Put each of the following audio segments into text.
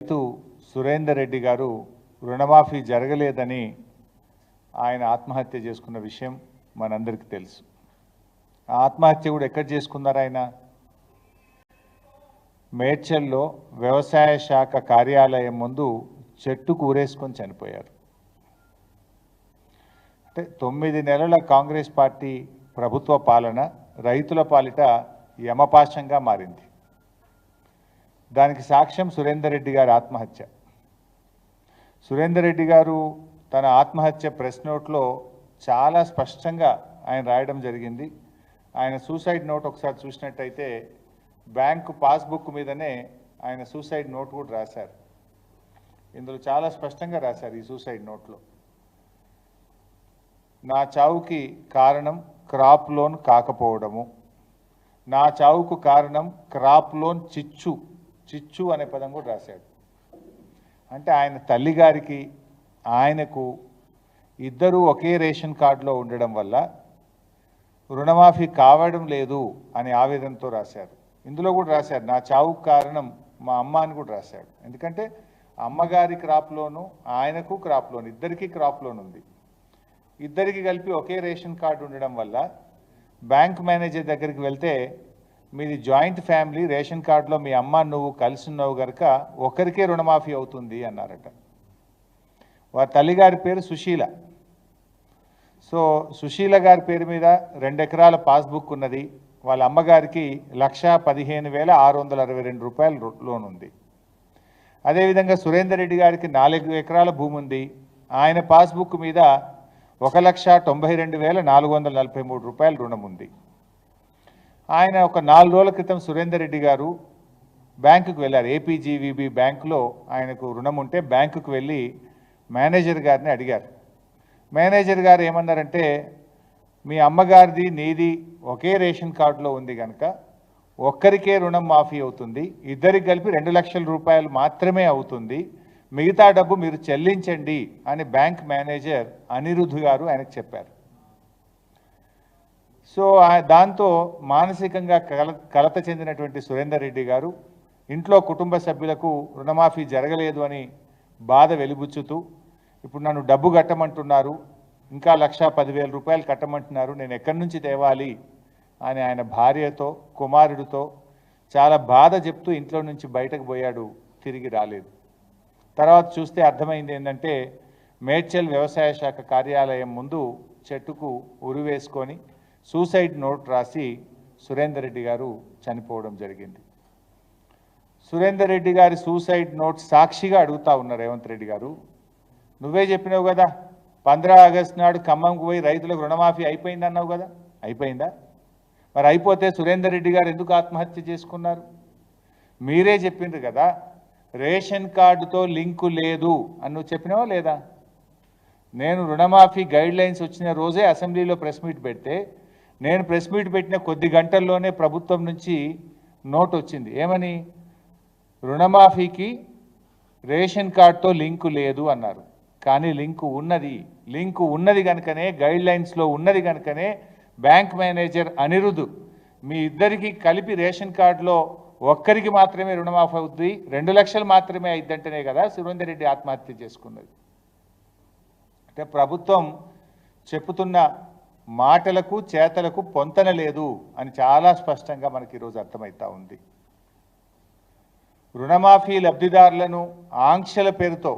రైతు సురేందర్ రెడ్డి గారు రుణమాఫీ జరగలేదని ఆయన ఆత్మహత్య చేసుకున్న విషయం మనందరికీ తెలుసు. ఆత్మహత్య కూడా ఎక్కడ చేసుకున్నారు ఆయన? మేడ్చల్లో వ్యవసాయ శాఖ కార్యాలయం ముందు చెట్టు కూరేసుకొని చనిపోయారు. అంటే తొమ్మిది నెలల కాంగ్రెస్ పార్టీ ప్రభుత్వ పాలన రైతుల పాలిట యమపాశంగా మారింది. దానికి సాక్ష్యం సురేందర్ రెడ్డి గారి ఆత్మహత్య. సురేందర్ రెడ్డి గారు తన ఆత్మహత్య ప్రెస్ నోట్లో చాలా స్పష్టంగా ఆయన రాయడం జరిగింది. ఆయన సూసైడ్ నోట్ ఒకసారి చూసినట్టయితే బ్యాంకు పాస్బుక్ మీదనే ఆయన సూసైడ్ నోట్ కూడా రాశారు. ఇందులో చాలా స్పష్టంగా రాశారు ఈ సూసైడ్ నోట్లో. నా చావుకి కారణం క్రాప్ లోన్ కాకపోవడము. నా చావుకు కారణం క్రాప్ లోన్ చిచ్చు చిచ్చు అనే పదం కూడా రాశాడు. అంటే ఆయన తల్లిగారికి ఆయనకు ఇద్దరూ ఒకే రేషన్ కార్డులో ఉండడం వల్ల రుణమాఫీ కావడం లేదు అని ఆవేదనతో రాశారు. ఇందులో కూడా రాశారు నా చావుకు కారణం మా అమ్మ అని కూడా రాశాడు. ఎందుకంటే అమ్మగారి క్రాప్ లోను ఆయనకు క్రాప్ లోన్ ఇద్దరికీ క్రాప్ లోన్ ఉంది. ఇద్దరికి కలిపి ఒకే రేషన్ కార్డు ఉండడం వల్ల బ్యాంక్ మేనేజర్ దగ్గరికి వెళ్తే మీది జాయింట్ ఫ్యామిలీ రేషన్ కార్డులో మీ అమ్మ నువ్వు కలిసి ఉన్నావు కనుక ఒకరికే రుణమాఫీ అవుతుంది అన్నారట. వారి తల్లిగారి పేరు సుశీల. సో సుశీల గారి పేరు మీద రెండు ఎకరాల పాస్బుక్ ఉన్నది. వాళ్ళ అమ్మగారికి లక్ష పదిహేను వేల ఆరు వందల అరవై రెండు రూపాయల లోన్ ఉంది. అదేవిధంగా సురేందర్ రెడ్డి గారికి నాలుగు ఎకరాల భూమి ఉంది. ఆయన పాస్బుక్ మీద ఒక లక్ష తొంభై రెండు వేల నాలుగు వందల నలభై మూడు రూపాయల రుణం ఉంది. ఆయన ఒక నాలుగు రోజుల క్రితం సురేందర్ రెడ్డి గారు బ్యాంకుకు వెళ్ళారు. ఏపీజీవీబీ బ్యాంకులో ఆయనకు రుణం ఉంటే బ్యాంకుకు వెళ్ళి మేనేజర్ గారిని అడిగారు. మేనేజర్ గారు ఏమన్నారంటే మీ అమ్మగారిది నీది ఒకే రేషన్ కార్డులో ఉంది కనుక ఒక్కరికే రుణం మాఫీ అవుతుంది. ఇద్దరికి కలిపి రెండు లక్షల రూపాయలు మాత్రమే అవుతుంది. మిగతా డబ్బు మీరు చెల్లించండి అని బ్యాంక్ మేనేజర్ అనిరుద్ధ్ గారు ఆయనకు చెప్పారు. సో దాంతో మానసికంగా కల కలత చెందినటువంటి సురేందర్ రెడ్డి గారు ఇంట్లో కుటుంబ సభ్యులకు రుణమాఫీ జరగలేదు అని బాధ వెలిబుచ్చుతూ ఇప్పుడు నన్ను డబ్బు కట్టమంటున్నారు ఇంకా లక్ష పదివేల రూపాయలు కట్టమంటున్నారు నేను ఎక్కడి నుంచి తేవాలి? అని ఆయన భార్యతో కుమారుడితో చాలా బాధ చెప్తూ ఇంట్లో నుంచి బయటకు పోయాడు తిరిగి రాలేదు. తర్వాత చూస్తే అర్థమైంది ఏంటంటే మేడ్చల్ వ్యవసాయ శాఖ కార్యాలయం ముందు చెట్టుకు ఉరివేసుకొని సూసైడ్ నోట్ రాసి సురేందర్ రెడ్డి గారు చనిపోవడం జరిగింది. సురేందర్ రెడ్డి గారి సూసైడ్ నోట్ సాక్షిగా అడుగుతా ఉన్నారు రేవంత్ రెడ్డి గారు నువ్వే చెప్పినావు కదా పంద్రా ఆగస్టు నాడు ఖమ్మంకు పోయి రైతులకు రుణమాఫీ అయిపోయింది అన్నావు కదా అయిపోయిందా? మరి అయిపోతే సురేందర్ రెడ్డి గారు ఎందుకు ఆత్మహత్య చేసుకున్నారు? మీరే చెప్పిండ్రు కదా రేషన్ కార్డుతో లింకు లేదు అని నువ్వు చెప్పినావా లేదా? నేను రుణమాఫీ గైడ్ లైన్స్ వచ్చిన రోజే అసెంబ్లీలో ప్రెస్ మీట్ పెడితే నేను ప్రెస్ మీట్ పెట్టిన కొద్ది గంటల్లోనే ప్రభుత్వం నుంచి నోట్ వచ్చింది. ఏమని? రుణమాఫీకి రేషన్ కార్డుతో లింకు లేదు అన్నారు. కానీ లింకు ఉన్నది. లింకు ఉన్నది కనుకనే గైడ్ లైన్స్లో ఉన్నది కనుకనే బ్యాంక్ మేనేజర్ అనిరుద్ధ్ మీ ఇద్దరికి కలిపి రేషన్ కార్డులో ఒక్కరికి మాత్రమే రుణమాఫీ అవుతుంది రెండు లక్షలు మాత్రమే అయిద్దంటేనే కదా సురేందర్ రెడ్డి ఆత్మహత్య చేసుకున్నది. అంటే ప్రభుత్వం చెప్పుతున్న మాటలకు చేతలకు పొంతన లేదు అని చాలా స్పష్టంగా మనకి ఈరోజు అర్థమవుతా ఉంది. రుణమాఫీ లబ్ధిదారులను ఆంక్షల పేరుతో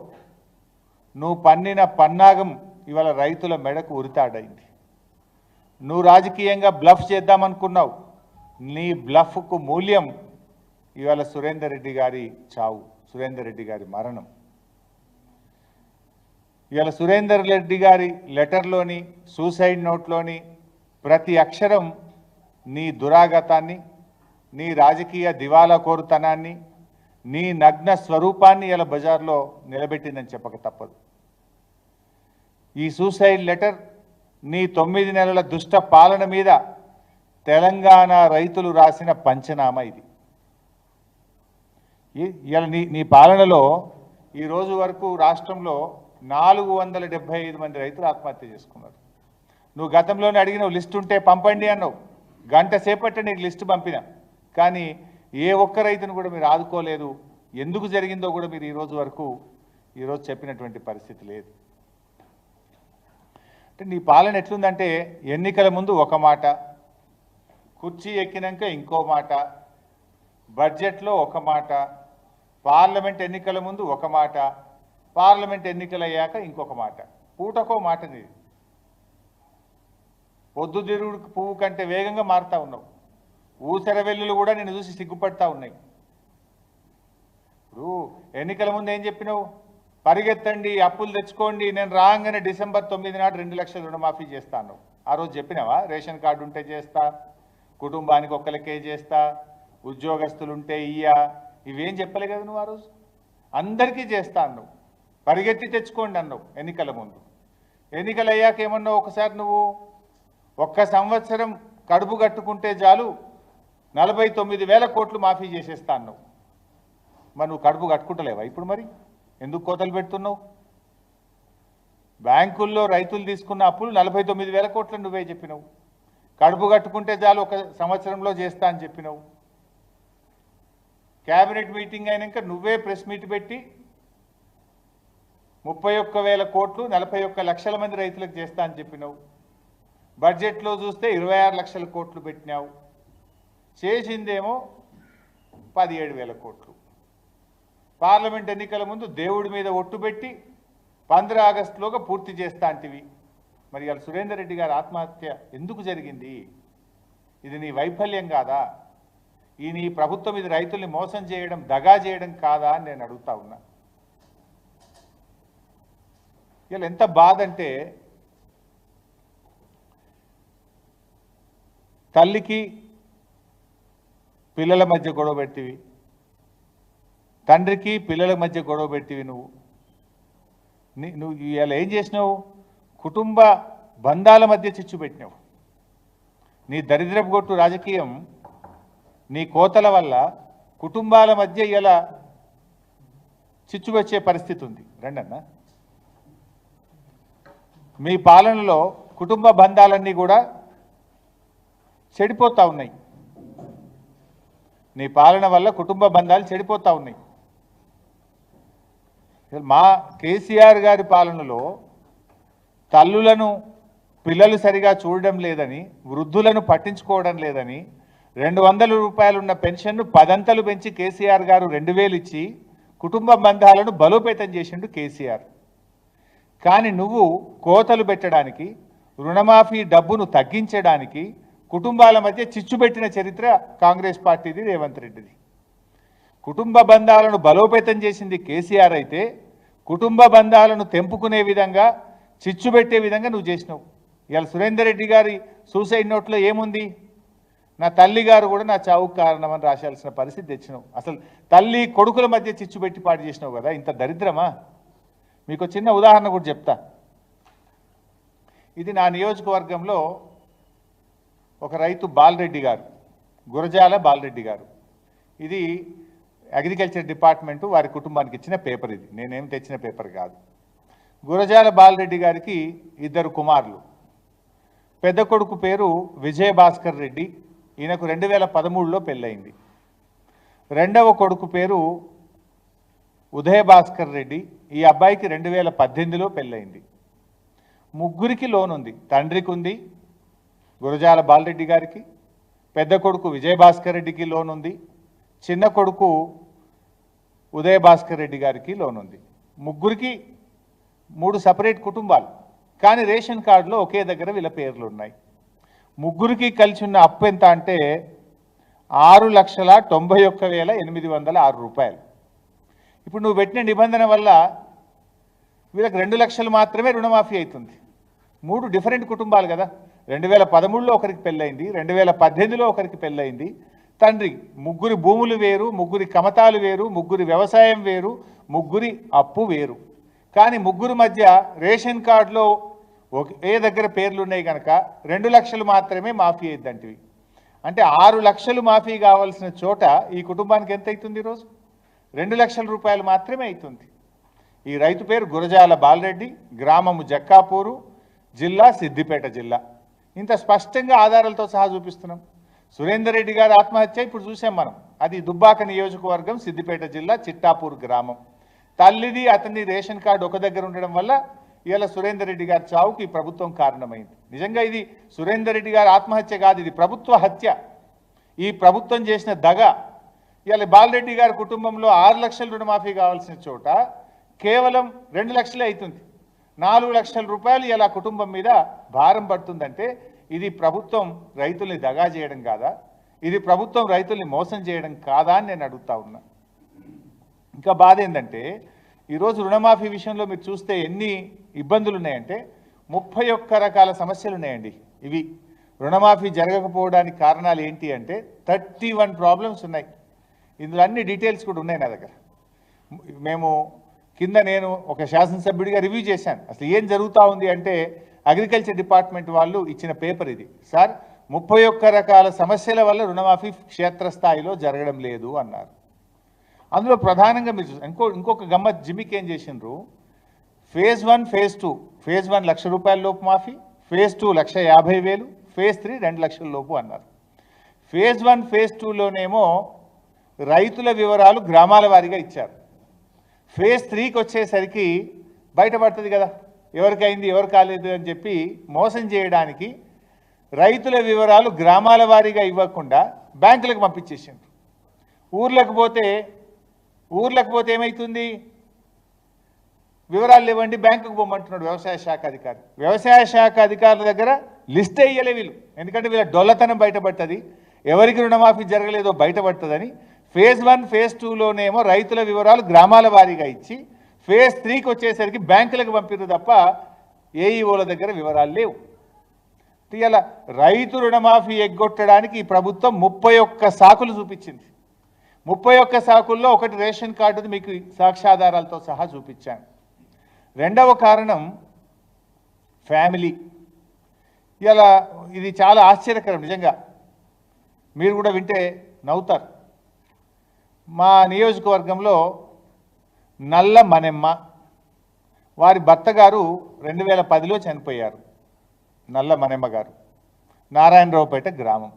నువ్వు పన్నిన పన్నాగం ఇవాళ రైతుల మెడకు ఉరితాడైంది. నువ్వు రాజకీయంగా బ్లఫ్ చేద్దామనుకున్నావు. నీ బ్లఫ్కు మూల్యం ఇవాళ సురేందర్ రెడ్డి గారి చావు సురేందర్ రెడ్డి గారి మరణం. ఇవాళ సురేందర్ రెడ్డి గారి లెటర్లోని సూసైడ్ నోట్లోని ప్రతి అక్షరం నీ దురాగతాన్ని నీ రాజకీయ దివాలా కోరుతనాన్ని నీ నగ్న స్వరూపాన్ని ఇలా బజార్లో నిలబెట్టిందని చెప్పక తప్పదు. ఈ సూసైడ్ లెటర్ నీ తొమ్మిది నెలల దుష్ట పాలన మీద తెలంగాణ రైతులు రాసిన పంచనామా ఇది. ఇలా నీ నీ పాలనలో ఈ రోజు వరకు రాష్ట్రంలో నాలుగు వందల డెబ్బై ఐదు మంది రైతులు ఆత్మహత్య చేసుకున్నారు. నువ్వు గతంలోనే అడిగినావు లిస్ట్ ఉంటే పంపండి అన్నావు. గంట సేపట్టే నీకు లిస్ట్ పంపినా. కానీ ఏ ఒక్క రైతును కూడా మీరు ఆదుకోలేదు. ఎందుకు జరిగిందో కూడా మీరు ఈరోజు వరకు ఈరోజు చెప్పినటువంటి పరిస్థితి లేదు. అంటే నీ పాలన ఎట్లుందంటే ఎన్నికల ముందు ఒక మాట కుర్చీ ఎక్కినాక ఇంకో మాట బడ్జెట్లో ఒక మాట పార్లమెంట్ ఎన్నికల ముందు ఒక మాట పార్లమెంట్ ఎన్నికలయ్యాక ఇంకొక మాట. పూటకో మాట నీది పొద్దుతిరుగుడు పువ్వు కంటే వేగంగా మారుతా ఉన్నావు. ఊసర వెల్లులు కూడా నేను చూసి సిగ్గుపడతా ఉన్నాయి. ఇప్పుడు ఎన్నికల ముందు ఏం చెప్పినావు? పరిగెత్తండి అప్పులు తెచ్చుకోండి నేను రాగానే డిసెంబర్ తొమ్మిది నాడు రెండు లక్షల రుణమాఫీ చేస్తాను ఆ రోజు చెప్పినావా? రేషన్ కార్డు ఉంటే చేస్తా కుటుంబానికి ఒక్కరికే చేస్తా ఉద్యోగస్తులు ఉంటే ఇయ్యా. ఇవేం చెప్పలే కదా నువ్వు ఆ రోజు? అందరికీ చేస్తా నువ్వు పరిగెత్తి తెచ్చుకోండి అన్నావు ఎన్నికల ముందు. ఎన్నికలు అయ్యాక ఏమన్నావు ఒకసారి నువ్వు? ఒక్క సంవత్సరం కడుపు కట్టుకుంటే చాలు నలభై తొమ్మిది వేల కోట్లు మాఫీ చేసేస్తా అన్నావు. మరి నువ్వు కడుపు కట్టుకుంటలేవా ఇప్పుడు మరి? ఎందుకు కోతలు పెడుతున్నావు? బ్యాంకుల్లో రైతులు తీసుకున్న అప్పులు నలభై తొమ్మిది వేల కోట్లు నువ్వే చెప్పినావు. కడుపు కట్టుకుంటే చాలు ఒక సంవత్సరంలో చేస్తా అని చెప్పినావు. క్యాబినెట్ మీటింగ్ అయినాక నువ్వే ప్రెస్ మీట్ పెట్టి ముప్పై ఒక్క వేల కోట్లు నలభై ఒక్క లక్షల మంది రైతులకు చేస్తా అని చెప్పినావు. బడ్జెట్లో చూస్తే ఇరవై ఆరు లక్షల కోట్లు పెట్టినావు. చేసిందేమో పదిహేడు వేల కోట్లు. పార్లమెంట్ ఎన్నికల ముందు దేవుడి మీద ఒట్టు పెట్టి పంద్ర ఆగస్టులోగా పూర్తి చేస్తా మరి ఇవాళ సురేందర్ రెడ్డి గారి ఆత్మహత్య ఎందుకు జరిగింది? ఇది నీ వైఫల్యం కాదా? ఈ నీ ప్రభుత్వం ఇది రైతుల్ని మోసం చేయడం దగా చేయడం కాదా అని నేను అడుగుతా ఉన్నా. వీళ్ళు ఎంత బాధ అంటే తల్లికి పిల్లల మధ్య గొడవ పెట్టివి తండ్రికి పిల్లల మధ్య గొడవ పెట్టివి నువ్వు. నువ్వు ఇవాళ ఏం చేసినావు? కుటుంబ బంధాల మధ్య చిచ్చు పెట్టినావు. నీ దరిద్రపు గొట్టు రాజకీయం నీ కోతల వల్ల కుటుంబాల మధ్య ఇలా చిచ్చుకొచ్చే పరిస్థితి ఉంది. రండన్న? మీ పాలనలో కుటుంబ బంధాలన్నీ కూడా చెడిపోతూ ఉన్నాయి. నీ పాలన వల్ల కుటుంబ బంధాలు చెడిపోతూ ఉన్నాయి. మా కేసీఆర్ గారి పాలనలో తల్లులను పిల్లలు సరిగా చూడడం లేదని వృద్ధులను పట్టించుకోవడం లేదని రెండు వందల రూపాయలున్న పెన్షన్ను పదంతలు పెంచి కేసీఆర్ గారు రెండు వేలు ఇచ్చి కుటుంబ బంధాలను బలోపేతం చేసిండు కేసీఆర్. కానీ నువ్వు కోతలు పెట్టడానికి రుణమాఫీ డబ్బును తగ్గించడానికి కుటుంబాల మధ్య చిచ్చు పెట్టిన చరిత్ర కాంగ్రెస్ పార్టీది రేవంత్ రెడ్డిది. కుటుంబ బంధాలను బలోపేతం చేసింది కేసీఆర్ అయితే కుటుంబ బంధాలను తెంపుకునే విధంగా చిచ్చు పెట్టే విధంగా నువ్వు చేసినావు. ఇవాళ సురేందర్ రెడ్డి గారి సూసైడ్ నోట్లో ఏముంది? నా తల్లి గారు కూడా నా చావుకు కారణమని రాశాల్సిన పరిస్థితి తెచ్చినావు. అసలు తల్లి కొడుకుల మధ్య చిచ్చు పెట్టి పాటు చేసినావు కదా ఇంత దరిద్రమా? మీకు చిన్న ఉదాహరణ కూడా చెప్తా. ఇది నా నియోజకవర్గంలో ఒక రైతు బాలరెడ్డి గారు గురజాల బాలరెడ్డి గారు. ఇది అగ్రికల్చర్ డిపార్ట్మెంటు వారి కుటుంబానికి ఇచ్చిన పేపర్ ఇది. నేనేం తెచ్చిన పేపర్ కాదు. గురజాల బాలరెడ్డి గారికి ఇద్దరు కుమారులు. పెద్ద కొడుకు పేరు విజయభాస్కర్ రెడ్డి. ఈయనకు రెండు వేల పదమూడులో పెళ్ళయింది. రెండవ కొడుకు పేరు ఉదయ భాస్కర్ రెడ్డి ఈ అబ్బాయికి రెండు వేల పద్దెనిమిదిలో పెళ్ళయింది. ముగ్గురికి లోన్ ఉంది తండ్రికి ఉంది గురజాల బాలరెడ్డి గారికి. పెద్ద కొడుకు విజయభాస్కర్ రెడ్డికి లోన్ ఉంది చిన్న కొడుకు ఉదయ భాస్కర్ రెడ్డి గారికి లోన్ ఉంది ముగ్గురికి మూడు సపరేట్ కుటుంబాలు. కానీ రేషన్ కార్డులో ఒకే దగ్గర వీళ్ళ పేర్లు ఉన్నాయి ముగ్గురికి కలిసి ఉన్న అప్పు ఎంత అంటే ఆరు లక్షల తొంభై ఒక్క వేల ఎనిమిది వందల ఆరు రూపాయలు. ఇప్పుడు నువ్వు పెట్టిన నిబంధన వల్ల వీళ్ళకి రెండు లక్షలు మాత్రమే రుణమాఫీ అవుతుంది. మూడు డిఫరెంట్ కుటుంబాలు కదా. రెండు వేల పదమూడులో ఒకరికి పెళ్ళయింది రెండు వేల పద్దెనిమిదిలో ఒకరికి పెళ్ళయింది. తండ్రి ముగ్గురి భూములు వేరు ముగ్గురి కమతాలు వేరు ముగ్గురి వ్యవసాయం వేరు ముగ్గురి అప్పు వేరు. కానీ ముగ్గురు మధ్య రేషన్ కార్డులో ఏ దగ్గర పేర్లు ఉన్నాయి కనుక రెండు లక్షలు మాత్రమే మాఫీ అయ్యిద్దంటివి అంటే ఆరు లక్షలు మాఫీ కావాల్సిన చోట ఈ కుటుంబానికి ఎంత అవుతుంది ఈరోజు రెండు లక్షల రూపాయలు మాత్రమే అవుతుంది. ఈ రైతు పేరు గురజాల బాలరెడ్డి గ్రామము జక్కాపూరు జిల్లా సిద్దిపేట జిల్లా. ఇంత స్పష్టంగా ఆధారాలతో సహా చూపిస్తున్నాం. సురేందర్ రెడ్డి గారి ఆత్మహత్య ఇప్పుడు చూసాం మనం. అది దుబ్బాక నియోజకవర్గం సిద్దిపేట జిల్లా చిట్టాపూర్ గ్రామం. తల్లిది అతని రేషన్ కార్డు ఒక దగ్గర ఉండడం వల్ల ఇవాళ సురేందర్ రెడ్డి గారి చావుకి ఈ ప్రభుత్వం కారణమైంది. నిజంగా ఇది సురేందర్ రెడ్డి గారి ఆత్మహత్య కాదు ఇది ప్రభుత్వ హత్య. ఈ ప్రభుత్వం చేసిన దగ ఇవాళ బాలరెడ్డి గారి కుటుంబంలో ఆరు లక్షల రుణమాఫీ కావాల్సిన చోట కేవలం రెండు లక్షలే అవుతుంది. నాలుగు లక్షల రూపాయలు ఇలా కుటుంబం మీద భారం పడుతుందంటే ఇది ప్రభుత్వం రైతుల్ని దగా చేయడం కాదా? ఇది ప్రభుత్వం రైతుల్ని మోసం చేయడం కాదా అని నేను అడుగుతా ఉన్నా. ఇంకా బాధ ఏంటంటే ఈరోజు రుణమాఫీ విషయంలో మీరు చూస్తే ఎన్ని ఇబ్బందులు ఉన్నాయంటే ముప్పై ఒక్క రకాల సమస్యలు ఉన్నాయండి ఇవి. రుణమాఫీ జరగకపోవడానికి కారణాలు ఏంటి అంటే థర్టీ వన్ ప్రాబ్లమ్స్ ఉన్నాయి. ఇందులో అన్ని డీటెయిల్స్ కూడా ఉన్నాయి నా దగ్గర. మేము కింద నేను ఒక శాసనసభ్యుడిగా రివ్యూ చేశాను. అసలు ఏం జరుగుతూ ఉంది అంటే అగ్రికల్చర్ డిపార్ట్మెంట్ వాళ్ళు ఇచ్చిన పేపర్ ఇది. సార్ ముప్పై ఒక్క రకాల సమస్యల వల్ల రుణమాఫీ క్షేత్రస్థాయిలో జరగడం లేదు అన్నారు. అందులో ప్రధానంగా మీరు ఇంకో ఇంకొక గమ్మత్ జిమ్మికి ఏం చేసిండ్రు? Phase one phase two phase one lakh రూపాయల లోపు మాఫీ ఫేజ్ టూ లక్ష యాభై వేలు ఫేజ్ త్రీ రెండు లక్షల లోపు అన్నారు. ఫేజ్ వన్ ఫేజ్ టూలోనేమో రైతుల వివరాలు గ్రామాల వారీగా ఇచ్చారు. ఫేజ్ త్రీకి వచ్చేసరికి బయటపడుతుంది కదా. ఎవరికైంది ఎవరు కాలేదు అని చెప్పి మోసం చేయడానికి రైతుల వివరాలు గ్రామాల వారీగా ఇవ్వకుండా బ్యాంకులకు పంపించేసిండ్రు. ఊర్లకు పోతే ఊర్లకు పోతే ఏమవుతుంది వివరాలు ఇవ్వండి బ్యాంకుకు పోమంటున్నాడు వ్యవసాయ శాఖ అధికారి. వ్యవసాయ శాఖ అధికారుల దగ్గర లిస్ట్ వేయలే వీళ్ళు. ఎందుకంటే వీళ్ళ డొల్లతనం బయటపడుతుంది. ఎవరికి రుణమాఫీ జరగలేదో బయటపడుతుందని ఫేజ్ వన్ ఫేజ్ టూలోనేమో రైతుల వివరాలు గ్రామాల వారీగా ఇచ్చి ఫేజ్ త్రీకి వచ్చేసరికి బ్యాంకులకు పంపిరు తప్ప ఏఈఓల దగ్గర వివరాలు లేవు. ఇలా రైతు రుణమాఫీ ఎగ్గొట్టడానికి ఈ ప్రభుత్వం ముప్పై ఒక్క సాకులు చూపించింది. ముప్పై ఒక్క సాకుల్లో ఒకటి రేషన్ కార్డుది మీకు సాక్ష్యాధారాలతో సహా చూపించాను. రెండవ కారణం ఫ్యామిలీ. ఇలా ఇది చాలా ఆశ్చర్యకరం నిజంగా. మీరు కూడా వింటే నవ్వుతారు. మా నియోజకవర్గంలో నల్ల మనెమ్మ వారి భర్త గారు రెండు వేల పదిలో చనిపోయారు. నల్ల మనెమ్మ గారు. నారాయణరావుపేట గ్రామం.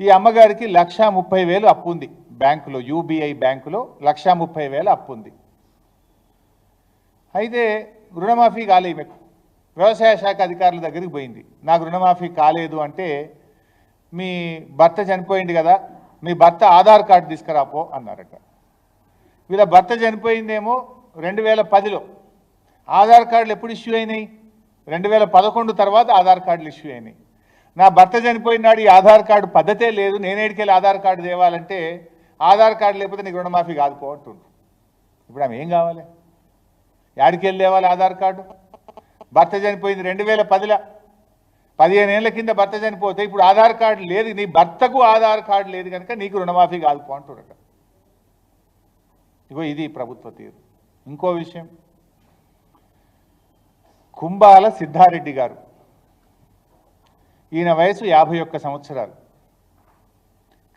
ఈ అమ్మగారికి లక్షా ముప్పై వేలు అప్పు ఉంది. బ్యాంకులో యూబీఐ బ్యాంకులో లక్షా ముప్పై వేలు అప్పు ఉంది. అయితే రుణమాఫీ కాలే ఈమెకు వ్యవసాయ శాఖ అధికారుల దగ్గరికి పోయింది. నాకు రుణమాఫీ కాలేదు అంటే మీ భర్త చనిపోయింది కదా మీ భర్త ఆధార్ కార్డు తీసుకురాపో అన్నారట. వీళ్ళ భర్త చనిపోయిందేమో రెండు వేల పదిలో. ఆధార్ కార్డులు ఎప్పుడు ఇష్యూ అయినాయి? రెండు వేల పదకొండు తర్వాత ఆధార్ కార్డులు ఇష్యూ అయినాయి. నా భర్త చనిపోయినాడు ఈ ఆధార్ కార్డు పద్ధతే లేదు నేనేడికెళ్ళి ఆధార్ కార్డు తేవాలంటే ఆధార్ కార్డు లేకపోతే నీకు రుణమాఫీ కాదు పో అంటుండు. ఇప్పుడు ఆమె ఏం కావాలి? యాడికి వెళ్ళి తేవాలి ఆధార్ కార్డు? భర్త చనిపోయింది రెండు వేల పదిలో. పదిహేను ఏళ్ళ కింద భర్త చనిపోతే ఇప్పుడు ఆధార్ కార్డు లేదు నీ భర్తకు ఆధార్ కార్డు లేదు కనుక నీకు రుణమాఫీ కాదు అంటున్నాడు ఇగో ఇది ప్రభుత్వ తీరు. ఇంకో విషయం. కుంబాల సిద్ధారెడ్డి గారు. ఈయన వయసు యాభై ఒక్క సంవత్సరాలు.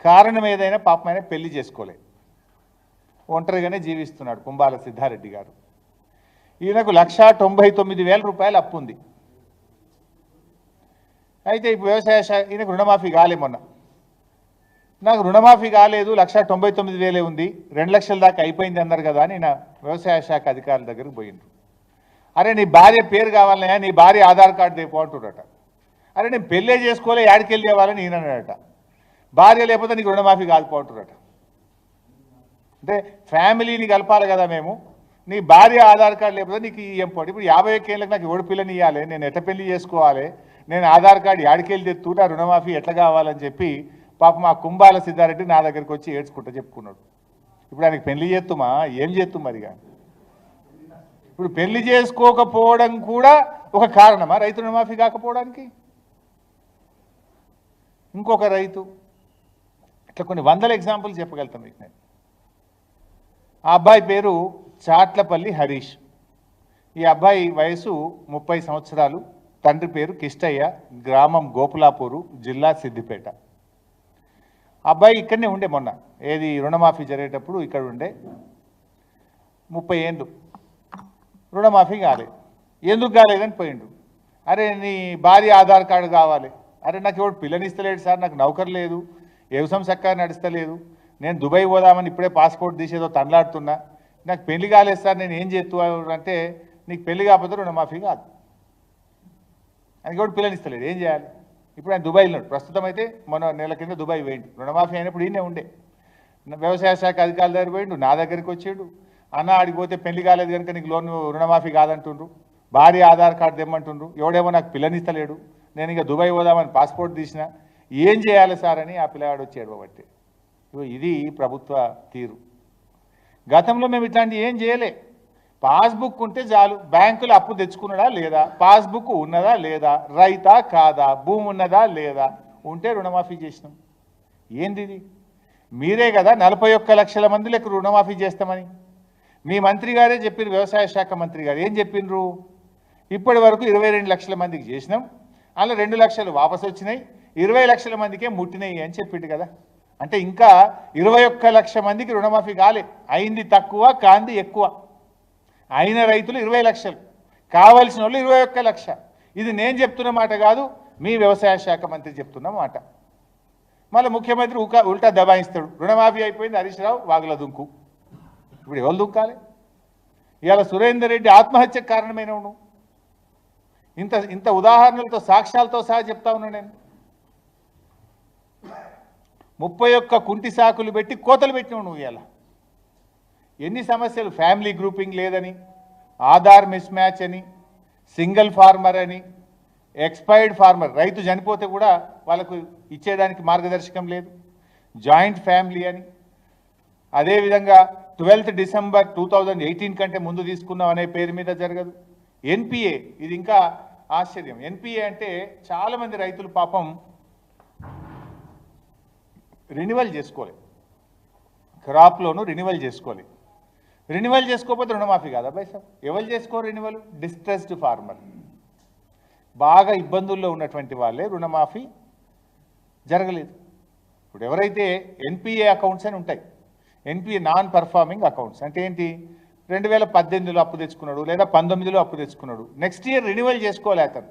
కారణం ఏదైనా పాపమైన పెళ్ళి చేసుకోలే. ఒంటరిగానే జీవిస్తున్నాడు కుంబాల సిద్ధారెడ్డి గారు. ఈయనకు లక్షా తొంభై తొమ్మిది వేల రూపాయలు అప్పు ఉంది. అయితే ఇప్పుడు వ్యవసాయ శాఖ ఈయనకు రుణమాఫీ కాలే మొన్న. నాకు రుణమాఫీ కాలేదు లక్ష తొంభై తొమ్మిది వేలే ఉంది రెండు లక్షల దాకా అయిపోయింది అన్నారు కదా అని నా వ్యవసాయ శాఖ అధికారుల దగ్గరికి పోయిండ్రు అరే నీ భార్య పేరు కావాలనే నీ భార్య ఆధార్ కార్డు తెపో అంటుడట. అరే నేను పెళ్ళే చేసుకోలే యాడికెళ్ళి ఇవ్వాలని ఈయన అన్నాడట. భార్య లేకపోతే నీకు రుణమాఫీ కాకపోతుండట అంటే ఫ్యామిలీని కలపాలి కదా మేము. నీ భార్య ఆధార్ కార్డు లేకపోతే నీకు ఇయ్యం పోటీ ఇప్పుడు యాభై ఒక్క ఏళ్ళకి నాకు ఎవడు పిల్లని ఇవ్వాలి నేను ఎట పెళ్ళి చేసుకోవాలి? నేను ఆధార్ కార్డు యాడికెళ్ళి తెత్తున్నా రుణమాఫీ ఎట్లా కావాలని చెప్పి పాప మా కుంభాల సిద్ధారెడ్డి నా దగ్గరికి వచ్చి ఏడ్చుకుంటా చెప్పుకున్నాడు. ఇప్పుడు ఆయనకి పెళ్ళి చేస్తుమా ఏం చేస్తు మరిగా? ఇప్పుడు పెళ్ళి చేసుకోకపోవడం కూడా ఒక కారణమా? రైతు రుణమాఫీ కాకపోవడానికి? ఇంకొక రైతు. ఇట్లా కొన్ని వందల ఎగ్జాంపుల్స్ చెప్పగలుగుతాం మీకు నేను. ఆ అబ్బాయి పేరు చాట్లపల్లి హరీష్. ఈ అబ్బాయి వయసు ముప్పై సంవత్సరాలు. తండ్రి పేరు కిష్టయ్య గ్రామం గోపులాపూరు జిల్లా సిద్దిపేట. అబ్బాయి ఇక్కడనే ఉండే మొన్న. ఏది రుణమాఫీ జరిగేటప్పుడు ఇక్కడ ఉండే. ముప్పై ఏండ్లు. రుణమాఫీ కాలేదు ఎందుకు కాలేదని పోయిండు. అరే నీ భార్య ఆధార్ కార్డు కావాలి. అరే నాకు ఎవడు పిల్లనిస్తలేడు సార్ నాకు నౌకర్ లేదు. వ్యవసాయం చక్కగా నడుస్తలేదు. నేను దుబాయ్ పోదామని ఇప్పుడే పాస్పోర్ట్ తీసేదో తండ్లాడుతున్నా. నాకు పెళ్ళి కాలేదు సార్ నేను ఏం చేస్తూ అంటే నీకు పెళ్ళి కాకపోతే రుణమాఫీ కాదు. ఆయనకి కూడా పిల్లలు ఇస్తలేదు. ఏం చేయాలి? ఇప్పుడు ఆయన దుబాయ్ ఉన్నాడు. ప్రస్తుతం అయితే మన నెల కింద దుబాయ్ పోయిండు. రుణమాఫీ అయినప్పుడు ఈయనే ఉండే. వ్యవసాయ శాఖ అధికారుల దగ్గర పోయిండు. నా దగ్గరికి వచ్చిండు. అన్న ఆడికి పోతే పెళ్ళి కాలేదు కనుక నీకు లోన్ రుణమాఫీ కాదంటుండ్రు. భార్య ఆధార్ కార్డు తెమ్మంటుండ్రు. ఎవడేమో నాకు పిల్లనిస్తలేడు నేను ఇక దుబాయ్ పోదామని పాస్పోర్ట్ తీసిన. ఏం చేయాలి సార్ అని ఆ పిల్లగాడు వచ్చి కాబట్టి ఇది ప్రభుత్వ తీరు. గతంలో మేము ఇట్లాంటివి ఏం చేయలే. పాస్బుక్ ఉంటే చాలు. బ్యాంకులో అప్పు తెచ్చుకున్నదా లేదా? పాస్బుక్ ఉన్నదా లేదా? రైతా కాదా? భూమి ఉన్నదా లేదా? ఉంటే రుణమాఫీ చేసినాం. ఏంది ఇది మీరే కదా నలభై ఒక్క లక్షల మందిలకు రుణమాఫీ చేస్తామని. మీ మంత్రి గారే చెప్పిన వ్యవసాయ శాఖ మంత్రి గారు. ఏం చెప్పిండ్రు ఇప్పటి వరకు ఇరవై రెండు లక్షల మందికి చేసినాం. అలా రెండు లక్షలు వాపసు వచ్చినాయి. ఇరవై లక్షల మందికే ముట్టినాయి అని చెప్పిండు కదా. అంటే ఇంకా ఇరవై ఒక్క లక్ష మందికి రుణమాఫీ కాలే. అయింది తక్కువ కాంది ఎక్కువ. అయిన రైతులు ఇరవై లక్షలు. కావలసిన వాళ్ళు ఇరవై ఒక్క లక్ష. ఇది నేను చెప్తున్న మాట కాదు మీ వ్యవసాయ శాఖ మంత్రి చెప్తున్న మాట. మళ్ళీ ముఖ్యమంత్రి ఉకా ఉల్టా దబాయిస్తాడు. రుణమాఫీ అయిపోయింది హరీష్ రావు వాగుల దుంకు. ఇప్పుడు ఎవరు దుంకాలి? ఇవాళ సురేందర్ రెడ్డి ఆత్మహత్యకు కారణమైన ఇంత ఇంత ఉదాహరణలతో సాక్ష్యాలతో సహా చెప్తా ఉన్నా నేను. ముప్పై ఒక్క కుంటి సాకులు పెట్టి కోతలు పెట్టినావు నువ్వు ఇలా ఎన్ని సమస్యలు? ఫ్యామిలీ గ్రూపింగ్ లేదని ఆధార్ మిస్ మ్యాచ్ అని సింగిల్ ఫార్మర్ అని ఎక్స్పైర్డ్ ఫార్మర్ రైతు చనిపోతే కూడా వాళ్ళకు ఇచ్చేదానికి మార్గదర్శకం లేదు. జాయింట్ ఫ్యామిలీ అని. అదేవిధంగా twelfth December two thousand eighteen కంటే ముందు తీసుకున్నాం అనే పేరు మీద జరగదు. ఎన్పిఏ ఇది ఇంకా ఆశ్చర్యం. ఎన్పిఏ అంటే చాలామంది రైతులు పాపం రెన్యువల్ చేసుకోవాలి క్రాప్ లోను రెన్యువల్ చేసుకోవాలి రెన్యువల్ చేసుకోకపోతే రుణమాఫీ కాదా బై సార్ ఎవరు చేసుకో రెన్యువల్ డిస్ట్రెస్డ్ ఫార్మర్ బాగా ఇబ్బందుల్లో ఉన్నటువంటి వాళ్ళే రుణమాఫీ జరగలేదు. ఇప్పుడు ఎవరైతే ఎన్పిఏ అకౌంట్స్ అని ఉంటాయి ఎన్పిఏ నాన్ పర్ఫార్మింగ్ అకౌంట్స్ అంటే ఏంటి? రెండు వేల పద్దెనిమిదిలో అప్పు తెచ్చుకున్నాడు లేదా పంతొమ్మిదిలో అప్పు తెచ్చుకున్నాడు. నెక్స్ట్ ఇయర్ రెన్యువల్ చేసుకోలే అతను.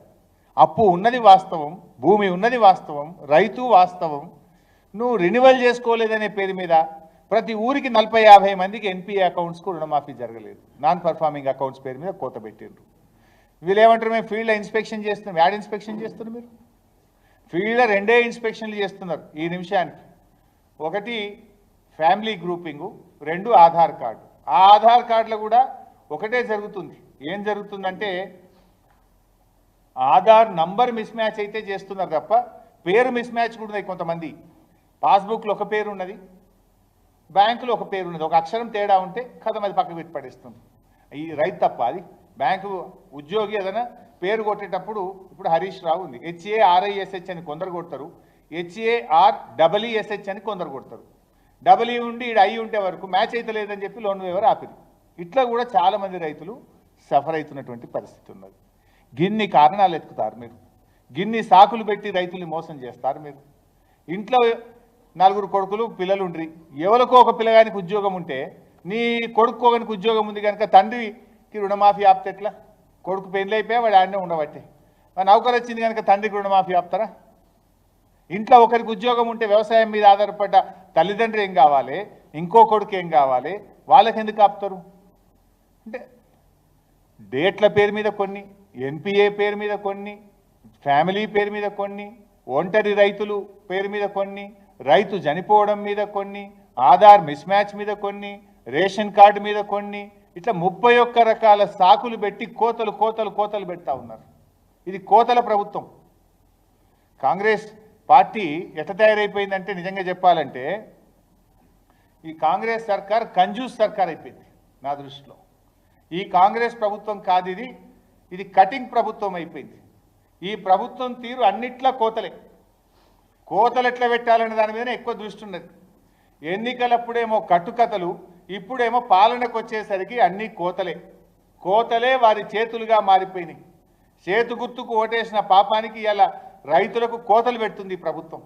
అప్పు ఉన్నది వాస్తవం భూమి ఉన్నది వాస్తవం రైతు వాస్తవం. నువ్వు రెన్యువల్ చేసుకోలేదనే పేరు మీద ప్రతి ఊరికి నలభై యాభై మందికి ఎన్పిఏ అకౌంట్స్కు రుణమాఫీ జరగలేదు. నాన్ పర్ఫార్మింగ్ అకౌంట్స్ పేరు మీద కోత పెట్టిండ్రు. వీళ్ళు ఏమంటారు మేము ఫీల్డ్లో ఇన్స్పెక్షన్ చేస్తున్నాం. యాడ్ ఇన్స్పెక్షన్ చేస్తున్నారు మీరు? ఫీల్డ్లో రెండే ఇన్స్పెక్షన్లు చేస్తున్నారు ఈ నిమిషానికి. ఒకటి ఫ్యామిలీ గ్రూపింగు రెండు ఆధార్ కార్డు. ఆ ఆధార్ కార్డులో కూడా ఒకటే జరుగుతుంది. ఏం జరుగుతుందంటే ఆధార్ నంబర్ మిస్ మ్యాచ్ అయితే చేస్తున్నారు తప్ప పేరు మిస్ మ్యాచ్ కూడా ఉన్నాయి కొంతమంది. పాస్బుక్లో ఒక పేరు ఉన్నది. బ్యాంకులో ఒక పేరు ఉన్నది. ఒక అక్షరం తేడా ఉంటే కథం అది పక్కకు పెట్టి పడేస్తుంది. ఈ రైతు తప్ప అది. బ్యాంకు ఉద్యోగి ఏదైనా పేరు కొట్టేటప్పుడు ఇప్పుడు హరీష్ రావు ఉంది. హెచ్ఏఆర్ఐఎస్హెచ్ అని కొందరు కొడతారు. హెచ్ఏఆర్ డబ్ల్యూఎస్హెచ్ అని కొందరు కొడతారు. డబ్ల్యూ ఉండి ఈడ అయి ఉంటే వరకు మ్యాచ్ అయితే లేదని చెప్పి లోన్ వేవర్ ఆపిరు. ఇట్లా కూడా చాలామంది రైతులు సఫర్ అవుతున్నటువంటి పరిస్థితి ఉన్నది. గిన్ని కారణాలు ఎత్తుకుతారు మీరు. గిన్ని సాకులు పెట్టి రైతుల్ని మోసం చేస్తారు మీరు. ఇంట్లో నలుగురు కొడుకులు పిల్లలు ఉండ్రి ఎవరికో ఒక పిల్లగానికి ఉద్యోగం ఉంటే నీ కొడుకోగానికి ఉద్యోగం ఉంది కనుక తండ్రికి రుణమాఫీ ఆపితే ఎట్లా? కొడుకు పెళ్ళి అయిపోయా వాడు ఆడనే ఉండబట్టే. మరి నౌకరు వచ్చింది కనుక తండ్రికి రుణమాఫీ ఆపుతారా? ఇంట్లో ఒకరికి ఉద్యోగం ఉంటే వ్యవసాయం మీద ఆధారపడ్డ తల్లిదండ్రి ఏం కావాలి? ఇంకో కొడుకు ఏం కావాలి? వాళ్ళకి ఎందుకు ఆపుతారు? అంటే డేట్ల పేరు మీద కొన్ని ఎన్పిఏ పేరు మీద కొన్ని ఫ్యామిలీ పేరు మీద కొన్ని ఒంటరి రైతులు పేరు మీద కొన్ని రైతు చనిపోవడం మీద కొన్ని ఆధార్ మిస్ మ్యాచ్ మీద కొన్ని రేషన్ కార్డు మీద కొన్ని ఇట్లా ముప్పై ఒక్క రకాల సాకులు పెట్టి కోతలు కోతలు కోతలు పెడతా ఉన్నారు. ఇది కోతల ప్రభుత్వం. కాంగ్రెస్ పార్టీ ఎట తయారైపోయిందంటే నిజంగా చెప్పాలంటే ఈ కాంగ్రెస్ సర్కార్ కంజూస్ సర్కార్ అయిపోయింది నా దృష్టిలో. ఈ కాంగ్రెస్ ప్రభుత్వం కాదు ఇది ఇది కటింగ్ ప్రభుత్వం అయిపోయింది. ఈ ప్రభుత్వం తీరు అన్నిట్లా కోతలే. కోతలు ఎట్లా పెట్టాలనే దాని మీదనే ఎక్కువ దృష్టి ఉన్నది ఎన్నికలప్పుడేమో కట్టుకథలు ఇప్పుడేమో పాలనకు వచ్చేసరికి అన్ని కోతలే. కోతలే వారి చేతులుగా మారిపోయినాయి. చేతు గుర్తుకు ఓటేసిన పాపానికి ఇలా రైతులకు కోతలు పెడుతుంది ప్రభుత్వం.